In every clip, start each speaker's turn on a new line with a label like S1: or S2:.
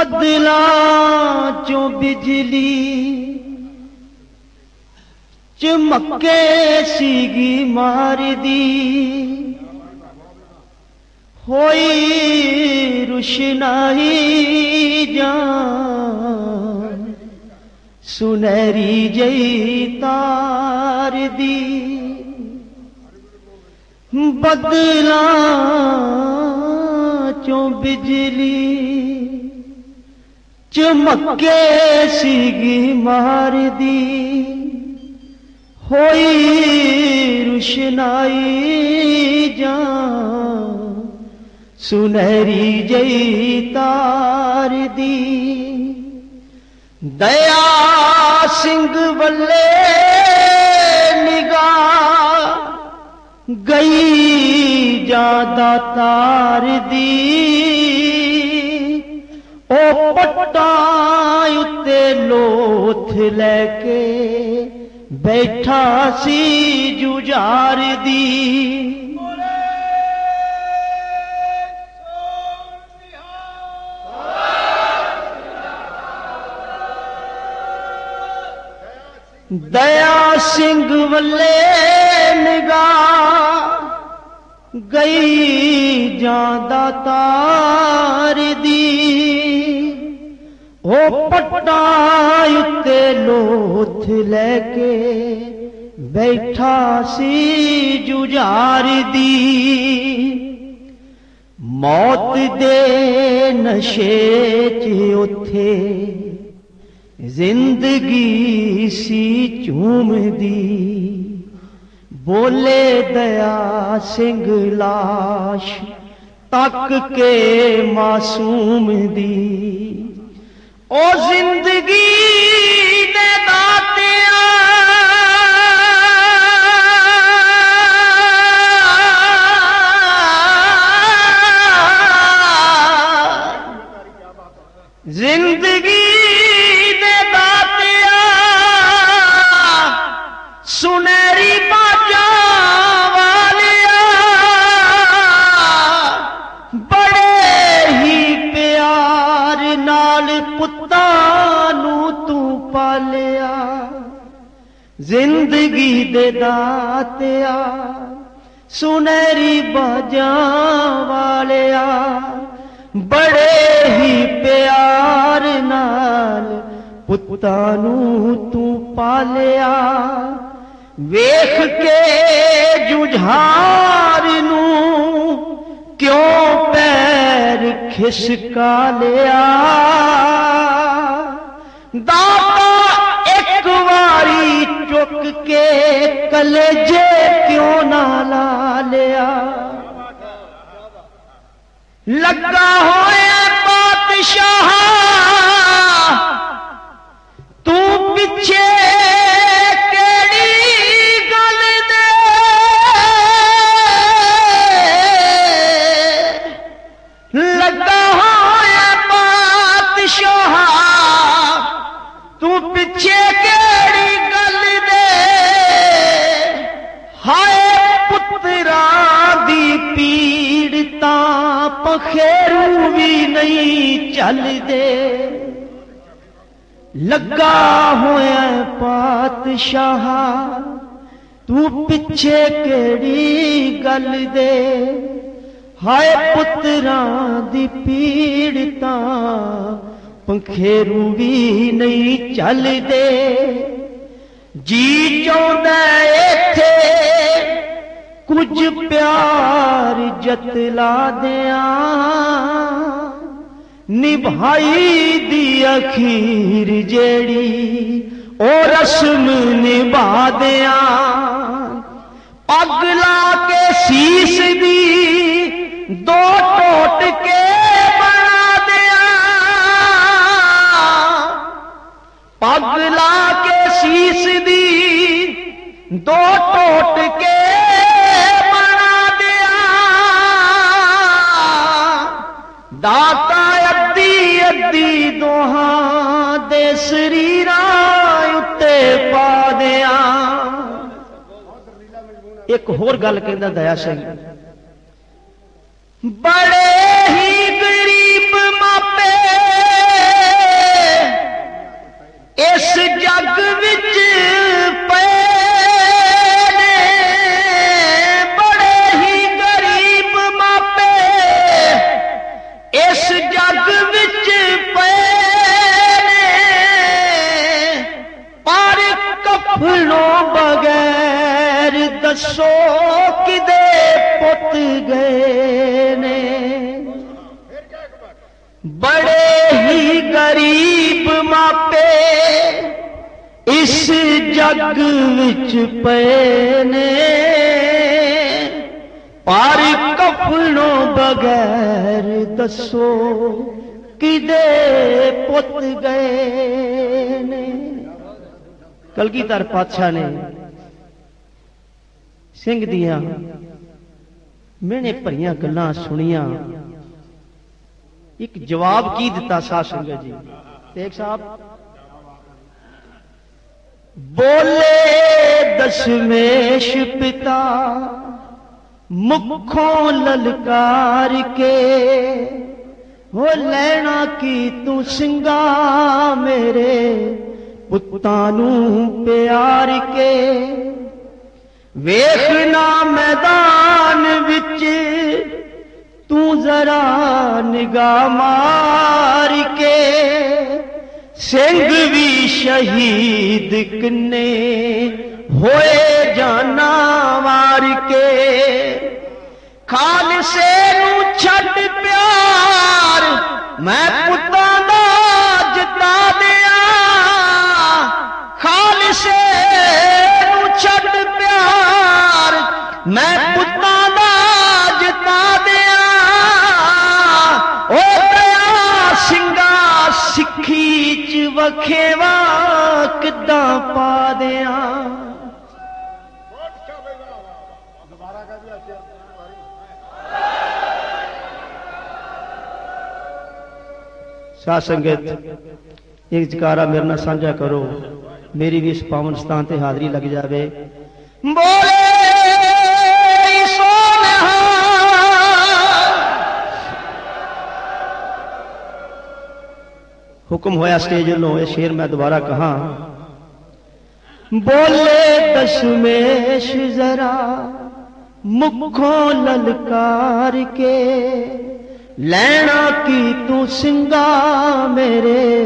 S1: بدلا چو بجلی چمکے سیگی مار دی۔ ہوئی روشنائی جان، سنہری جئی تار دی۔ بدلا چوں بجلی چمکے سیگی مار دی۔ ہوئی روشنائی جان، سنہری جئی تار دی۔ دیا سنگھ بلے نگاہ گئی جادہ تار دی۔ او پٹا اتے لوتھ لے کے بیٹھا سی ججار دی۔ دیا سنگھ ولے نگاہ گئی جاندہ تار دی۔ او پٹا اتے لوتھ لے کے بیٹھا سی ججار دی۔ موت دے نشے چ اتے زندگی سی چوم دی۔ بولے دیا سنگھ لاش تک کے معصوم دی۔ او زندگی زندگی دے داتیا سنہری باجا والیا بڑے ہی پیار نال پتانو تو پالیا ویخ کے ججھار نو کیوں پیر کھسکا لیا داتا ایک واری چک کے کلجے کیوں نہ لا لیا؟ لگا ہویا بادشاہ دی پیڑ پخیرو بھی نہیں چل دے لگا ہوا پادشاہ تو پچھے کیڑی گل دے ہائے پتراں دی پیڑ تا پنکھیرو بھی نہیں چل دے جی چاہتا ایتھے کچھ پیار جتلا دیا نبھائی دی اخیر جیڑی او رسم نبھا دیا اگلا کے سیس دی دو ٹوٹ کے بنا دیا پگلا کے سیس دی دو ٹوٹ کے داتا ادی ادی دوہاں دے سریراں اتے پا دیا ایک ہور گل کہندا دیا سنگھ بڑے اس جگ وچ پینے پار کفنوں بغیر دسو کدے پت گئے کلگی تر پادشاہ نے سنگھ دیا میں نے پری گلا سنیا ایک جواب کی دتا سا سنگھ جی؟ ایک صاحب بولے دشمیش پتا، مکھوں للکار کے۔ وہ لینا کی تو شنگا میرے پتانوں پیار کے۔ ویخنا میدان وچ، تو ذرا نگا مار کے۔ ਸਿੰਘ ਵੀ ਸ਼ਹੀਦ ਕਿੰਨੇ ਹੋਏ ਜਾਨਾ ਮਾਰ ਕੇ ਖਾਲਸੇ ਨੂੰ ਛੱਡ ਪਿਆਰ ਮੈਂ ਪੁੱਤਾਂ ਦਾ ਜਿਤਾ ਦਿਆਂ ਖਾਲਸੇ ਨੂੰ ਛੱਡ ਪਿਆਰ ਮੈਂ وکھیوا پا سنگت ایک چکارا میرے نہ سانجا کرو
S2: میری بھی اس پاون
S1: ستان تے حاضری لگ جاوے بولے حکم ہویا سٹیج لو یہ شیر میں دوبارہ کہاں بولے دشمیش ذرا، مکھوں للکار کے۔ لینا کی تو سنگا میرے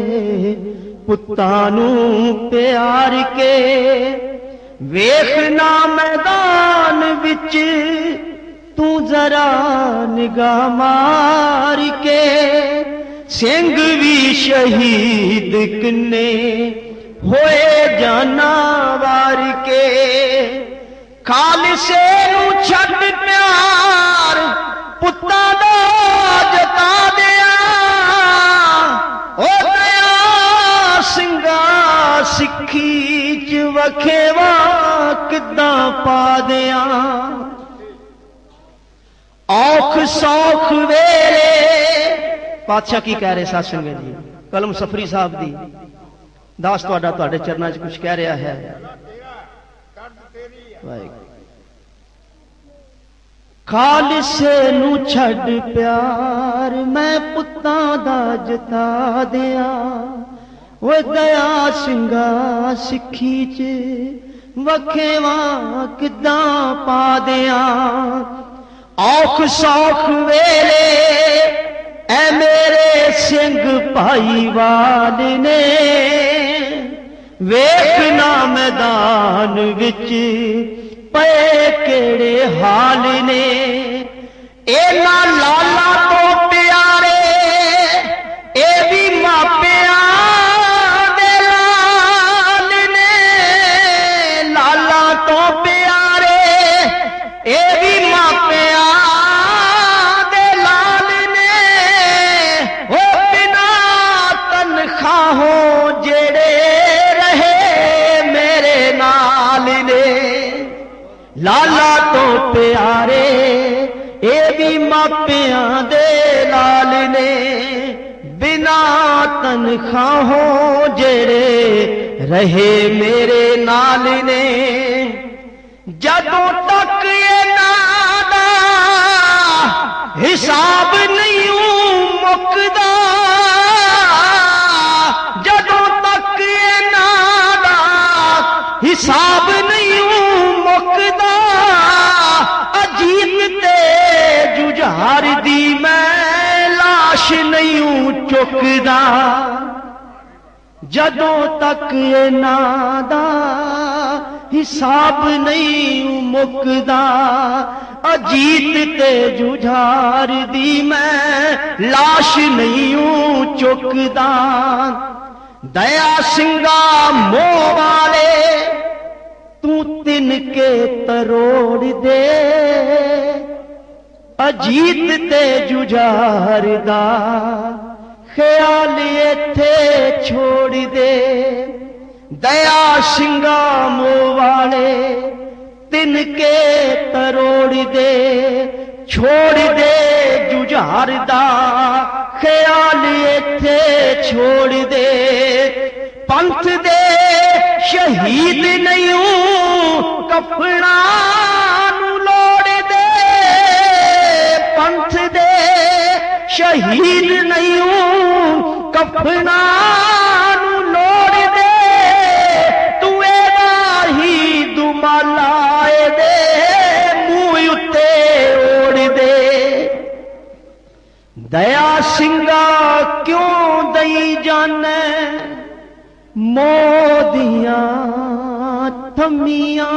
S1: پتانوں پیار کے۔ ویخنا میدان بچ تو ذرا نگاہ مار کے۔ ਸਿੰਘ ਵੀ ਸ਼ਹੀਦ ਕਿੰਨੇ ਹੋਏ ਜਾਨਾ ਵਾਰ ਕੇ ਖਾਲਸੇ ਨੂੰ ਛੱਡ ਪਿਆਰ ਪੁੱਤਾਂ ਦਾ ਜਤਾ ਦਿਆਂ ਓ ਦਇਆ ਸਿੰਘਾ ਸਿੱਖੀ ਚ ਵਖੇਵਾ ਕਿੱਦਾਂ ਪਾ ਦਿਆਂ ਔਖ ਸੌਖ ਵੇਲੇ پادشاہ کی کہہ رہے ساتھ سنگے جی کلم سفری صاحب دی۔ داس تو اڈے چرنا جی کچھ کہہ رہا ہے۔ خالص نو چھڑ پیار، میں پتاں دا جتا دیا وہ دیا سنگا سکھی چے وکھے وہاں کداں پا دیا آخ ساخ ویلے اے میرے سنگ پائی وال نے ویخنا میدان وچ پے کیڑے حال نے۔ اے لالا تو جڑے رہے میرے نال نے جدوں تک یہ نادا حساب نہیں مکدا، جدوں تک یہ نادا حساب نہیں مکدا، اجیت تے دی میں لاش نہیں چکدا۔ جدوں تک یہ نادا حساب نہیں مکدا اجیت تے جھار دی میں لاش نہیں ہوں چکدا دیا سنگا مو والے، تو تن کے تروڑ دے۔ اجیت تے جھار دا۔ خیال تھے چھوڑ دے۔ دیا شنگام والے تن کے تروڑ دے۔ چھوڑ دے ججہار دا خیال تھے چھوڑ دے۔ پنت دے شہید نہیں کپڑا لوڑ دے۔ پنت دے شہید نہیں کفنا لوڑ دے تو ہی دما لائے دے منہ اتے اوڑ دے دیا سنگا کیوں دئی جان مودیاں تھمیاں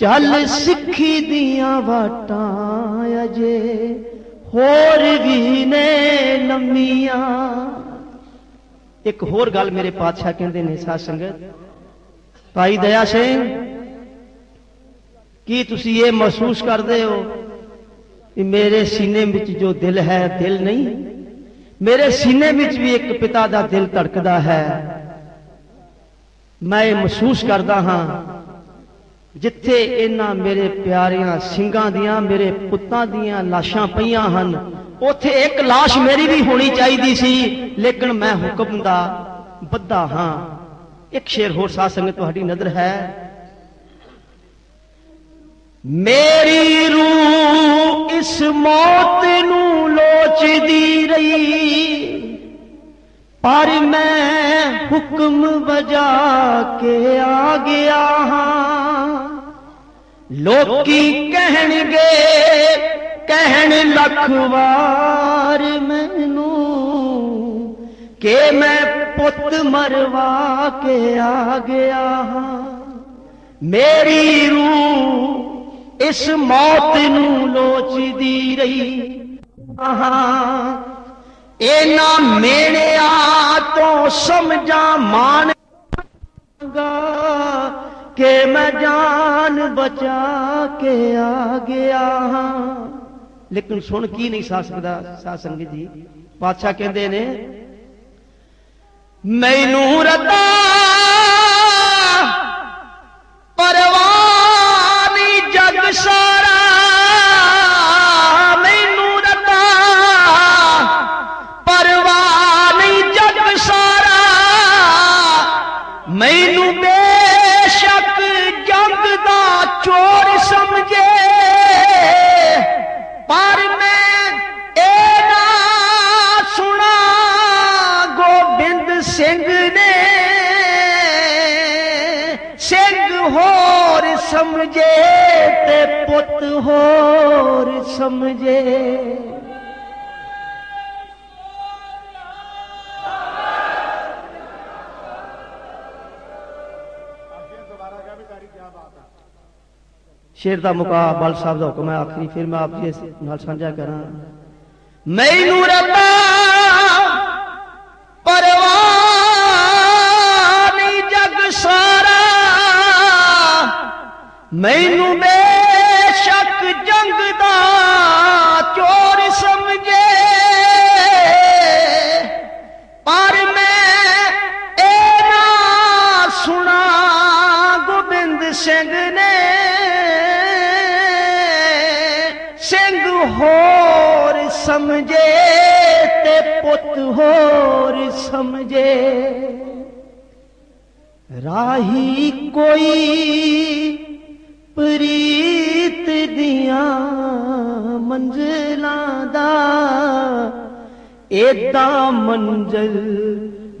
S1: چل سکھی دیاں واٹاں اجے ਹੋਰ ਵੀ ਨੇ ਲੰਮੀਆਂ। ਇੱਕ ਹੋਰ ਗੱਲ ਮੇਰੇ ਪਾਤਸ਼ਾਹ ਕਹਿੰਦੇ ਨੇ ਸਾਧ ਸੰਗਤ। ਭਾਈ ਦਇਆ ਸਿੰਘ ਕੀ ਤੁਸੀਂ ਇਹ ਮਹਿਸੂਸ ਕਰਦੇ ਹੋ ਕਿ ਮੇਰੇ ਸੀਨੇ ਵਿੱਚ ਜੋ ਦਿਲ ਹੈ, ਦਿਲ ਨਹੀਂ? ਮੇਰੇ ਸੀਨੇ ਵਿੱਚ ਵੀ ਇੱਕ ਪਿਤਾ ਦਾ ਦਿਲ ਧੜਕਦਾ ਹੈ। ਮੈਂ ਇਹ ਮਹਿਸੂਸ ਕਰਦਾ ਹਾਂ ਜਿੱਥੇ ਇਹਨਾਂ ਮੇਰੇ ਪਿਆਰਿਆਂ ਸਿੰਘਾਂ ਦੀਆਂ, ਮੇਰੇ ਪੁੱਤਾਂ ਦੀਆਂ ਲਾਸ਼ਾਂ ਪਈਆਂ ਹਨ, ਉੱਥੇ ਇੱਕ ਲਾਸ਼ ਮੇਰੀ ਵੀ ਹੋਣੀ ਚਾਹੀਦੀ ਸੀ, ਲੇਕਿਨ ਮੈਂ ਹੁਕਮ ਦਾ ਬੱਧਾ ਹਾਂ। ਇੱਕ ਸ਼ੇਰ ਹੋਰ ਸਾਧ ਸੰਗਤ ਤੁਹਾਡੀ ਨਜ਼ਰ ਹੈ। ਮੇਰੀ ਰੂਹ ਇਸ ਮੌਤ ਨੂੰ ਲੋਚਦੀ ਰਹੀ, ਪਰ ਮੈਂ ਹੁਕਮ ਵਜਾ ਕੇ ਆ ਗਿਆ ਹਾਂ। ਲੋਕੀ ਕਹਿਣਗੇ, ਕਹਿਣ ਲੱਖ ਵਾਰ ਮੈਨੂੰ ਕਿ ਮੈਂ ਪੁੱਤ ਮਰਵਾ ਕੇ ਆ ਗਿਆ ਹਾਂ। ਮੇਰੀ ਰੂਹ ਇਸ ਮੌਤ ਨੂੰ ਲੋਚਦੀ ਰਹੀ। ਆਹਾਂ, ਇਹਨਾਂ ਮੇਣਿਆਂ ਤੋਂ ਸਮਝਾ ਮਾਨ کہ میں جان بچا کے آ گیا ہاں۔ لیکن سن کی نہیں سا سکتا، سا سنگت جی۔ بادشاہ کہندے نے مینوں رتا پروانی جگ سارا مینوں رتا پروانی جگ سارا مینوں بے چور سمجھے، پر میں اے نا سنا، گوبند
S2: سنگھ نے سنگھ ہور سمجھے تے پت ہور
S1: سمجھے۔ شیر دا مقا بال صاحب دا حکم ہے، آخری پھر میں آپ جی نال سانجا کراں۔ میں نور ربا پروانی جگ سارا میں نو بے ਸਮਝੇ ਤੇ ਪੁੱਤ ਹੋਰ ਸਮਝੇ। ਰਾਹੀ ਕੋਈ ਪ੍ਰੀਤ ਦੀਆਂ ਮੰਜ਼ਲਾਂ ਦਾ, ਏਦਾਂ ਮੰਜ਼ਲ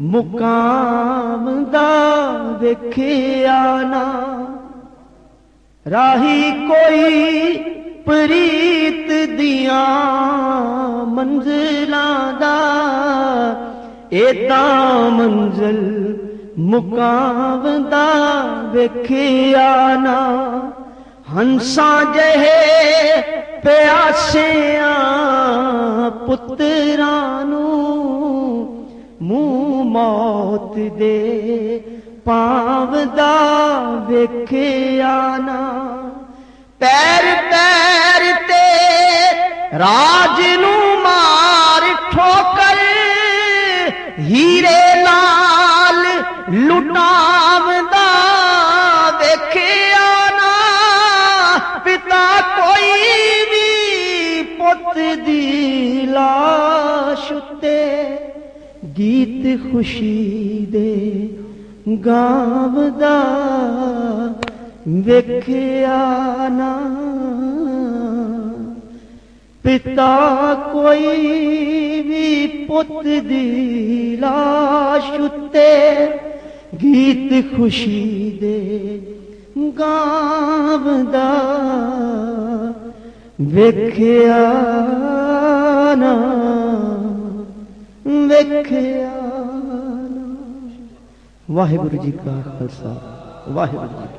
S1: ਮੁਕਾਮ ਦਾ ਵੇਖਿਆ ਨਾ। ਰਾਹੀ ਕੋਈ ਪ੍ਰੀਤ ਦੀਆਂ ਮੰਜ਼ਲਾਂ ਦਾ ਏਦਾਂ ਮੰਜ਼ਲ ਮੁਕਾਵਦਾ ਵੇਖਿਆ ਨਾ। ਹੰਸਾਂ ਜਿਹੇ ਪਿਆਸਿਆਂ ਪੁੱਤਰਾਂ ਨੂੰ ਮੂੰਹ ਮੌਤ ਦੇ ਪਾਵਦਾ ਵੇਖਿਆ ਨਾ। پیر تیرتے راج نو مار ٹھوکر ہیرے لال لٹام نا پتا کوئی بھی پت دی لاش گیت خوشی دے گاو دا ویکھیا پتا کوئی بھی پت دی شتے گیت خوشی دے گاودا دا۔ نا۔ ویکھیا نا۔ واحگرو جی کا خلصہ واحگرو جی۔